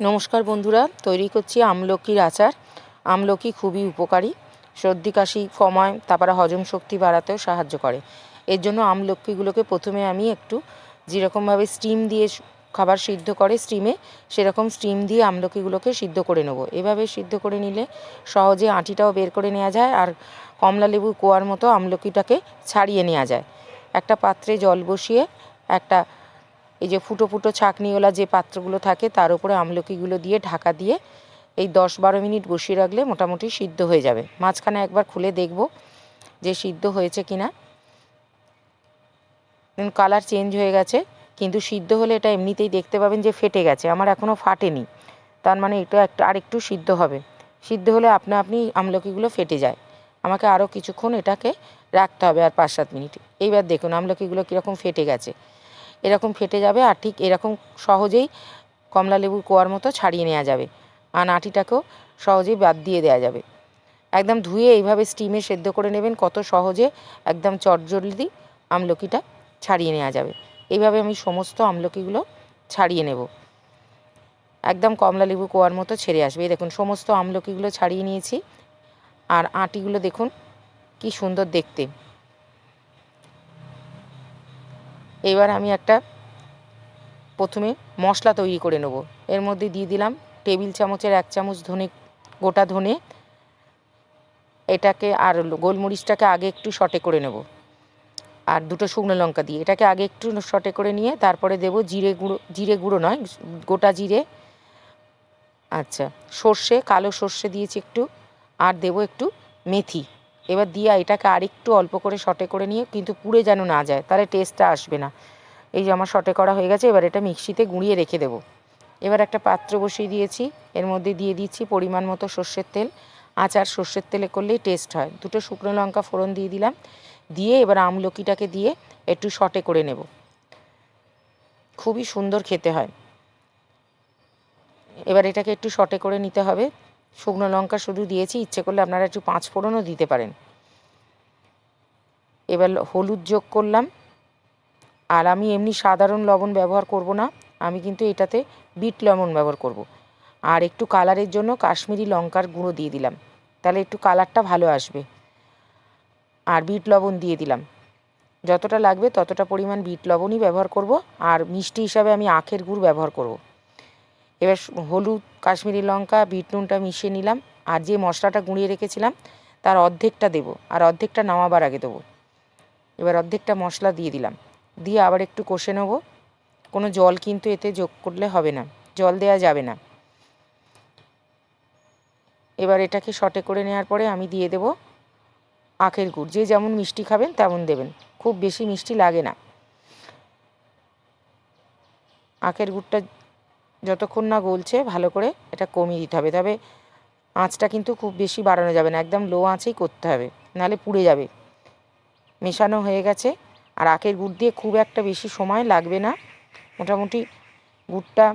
নমস্কার বন্ধুরা, তৈরি করছি আমলকির আচার। আমলকি খুবই উপকারী। সর্দি, কাশি কমায় তারপরে হজম শক্তি বাড়াতেও সাহায্য করে। এর জন্য আমলকিগুলোকে প্রথমে আমি একটু যেরকমভাবে স্টিম দিয়ে খাবার সিদ্ধ করে স্টিমে সেরকম স্টিম দিয়ে আমলকিগুলোকে সিদ্ধ করে নেব। এভাবে সিদ্ধ করে নিলে সহজে আঁটিটাও বের করে নেওয়া যায় আর কমলা লেবু কোয়ার মতো আমলকিটাকে ছাড়িয়ে নেওয়া যায়। একটা পাত্রে জল বসিয়ে একটা এই যে ফুটো ফুটো ছাঁকনিওয়ালা যে পাত্রগুলো থাকে, তার উপরে আমলকিগুলো দিয়ে ঢাকা দিয়ে এই দশ বারো মিনিট বসিয়ে রাখলে মোটামুটি সিদ্ধ হয়ে যাবে। মাঝখানে একবার খুলে দেখব যে সিদ্ধ হয়েছে কি না কালার চেঞ্জ হয়ে গেছে, কিন্তু সিদ্ধ হলে এটা এমনিতেই দেখতে পাবেন যে ফেটে গেছে, আমার এখনও ফাটেনি। তার মানে এটা একটা আরেকটু সিদ্ধ হবে। সিদ্ধ হলে আপনা আপনি আমলকিগুলো ফেটে যায়। আমাকে আরও কিছুক্ষণ এটাকে রাখতে হবে আর পাঁচ সাত মিনিট। এইবার দেখুন আমলকিগুলো কীরকম ফেটে গেছে। এরকম ফেটে যাবে আর ঠিক এরকম সহজেই কমলা লেবুর কোয়ার মতো ছাড়িয়ে নেওয়া যাবে। আর আটিটাকেও সহজেই বাদ দিয়ে দেওয়া যাবে। একদম ধুয়ে এইভাবে স্টিমে সেদ্ধ করে নেবেন, কত সহজে একদম চটজলদি আমলকিটা ছাড়িয়ে নেওয়া যাবে। এইভাবে আমি সমস্ত আমলকিগুলো ছাড়িয়ে নেব। একদম কমলা লেবু কোয়ার মতো ছেড়ে আসবে। এই দেখুন, সমস্ত আমলকিগুলো ছাড়িয়ে নিয়েছি। আর আটিগুলো দেখুন, কি সুন্দর দেখতে। এবার আমি একটা প্রথমে মশলা তৈরি করে নেব। এর মধ্যে দিয়ে দিলাম টেবিল চামচের এক চামচ ধনে, গোটা ধনে। এটাকে আর গোলমরিচটাকে আগে একটু শটে করে নেব। আর দুটো শুকনো লঙ্কা দিয়ে এটাকে আগে একটু শটে করে নিয়ে তারপরে দেব জিরে গুঁড়ো জিরে গুঁড়ো নয়, গোটা জিরে। আচ্ছা সর্ষে, কালো সর্ষে দিয়েছি একটু। আর দেব একটু মেথি। এবার দিয়ে এটাকে আরেকটু অল্প করে শটে করে নিয়ে কিন্তু পুড়ে যেন না যায়, তাহলে টেস্টটা আসবে না। এই যে আমার শটে করা হয়ে গেছে, এবার এটা মিক্সিতে গুঁড়িয়ে রেখে দেবো। এবার একটা পাত্র বসিয়ে দিয়েছি, এর মধ্যে দিয়ে দিচ্ছি পরিমাণ মতো সর্ষের তেল। আচার সর্ষের তেলে করলেই টেস্ট হয়। দুটো শুকনো লঙ্কা ফোড়ন দিয়ে দিলাম। দিয়ে এবার আমলকিটাকে দিয়ে একটু শটে করে নেব। খুবই সুন্দর খেতে হয়। এবার এটাকে একটু শটে করে নিতে হবে। শুকনো লঙ্কা শুধু দিয়েছি, ইচ্ছে করলে আপনারা একটু পাঁচ ফোড়নও দিতে পারেন। এবার হলুদ যোগ করলাম। আর আমি এমনি সাধারণ লবণ ব্যবহার করব না, আমি কিন্তু এটাতে বিট লবণ ব্যবহার করব। আর একটু কালারের জন্য কাশ্মীরি লঙ্কার গুঁড়ো দিয়ে দিলাম। তাহলে একটু কালারটা ভালো আসবে। আর বিট লবণ দিয়ে দিলাম। যতটা লাগবে ততটা পরিমাণ বিট লবণই ব্যবহার করব। আর মিষ্টি হিসাবে আমি আখের গুড় ব্যবহার করব। এবার হলুদ, কাশ্মীরি লঙ্কা বিট নুনটা মিশিয়ে নিলাম আর যে মশলাটা গুঁড়িয়ে রেখেছিলাম তার অর্ধেকটা দেবো আর অর্ধেকটা নামাবার আগে দেবো। এবার অর্ধেকটা মশলা দিয়ে দিলাম। দিয়ে আবার একটু কষে নেব। কোনো জল কিন্তু এতে যোগ করলে হবে না, জল দেওয়া যাবে না। এবার এটাকে শটে করে নেওয়ার পরে আমি দিয়ে দেব আখের গুড়। যে যেমন মিষ্টি খাবেন তেমন দেবেন, খুব বেশি মিষ্টি লাগে না। আখের গুড়টা যতক্ষণ না গলছে, ভালো করে এটা কমিয়ে দিতে হবে। তবে আঁচটা কিন্তু খুব বেশি বাড়ানো যাবে না, একদম লো আঁচেই করতে হবে, নাহলে পুড়ে যাবে। মেশানো হয়ে গেছে, আর আখের গুড় দিয়ে খুব একটা বেশি সময় লাগবে না। মোটামুটি গুড়টা,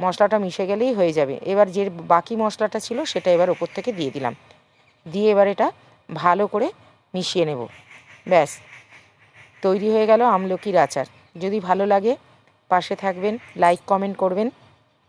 মশলাটা মিশে গেলেই হয়ে যাবে। এবার যে বাকি মশলাটা ছিল, সেটা এবার ওপর থেকে দিয়ে দিলাম। দিয়ে এবার এটা ভালো করে মিশিয়ে নেব। ব্যাস, তৈরি হয়ে গেল আমলকির আচার। যদি ভালো লাগে, পাশে থাকবেন লাইক কমেন্ট করবেন।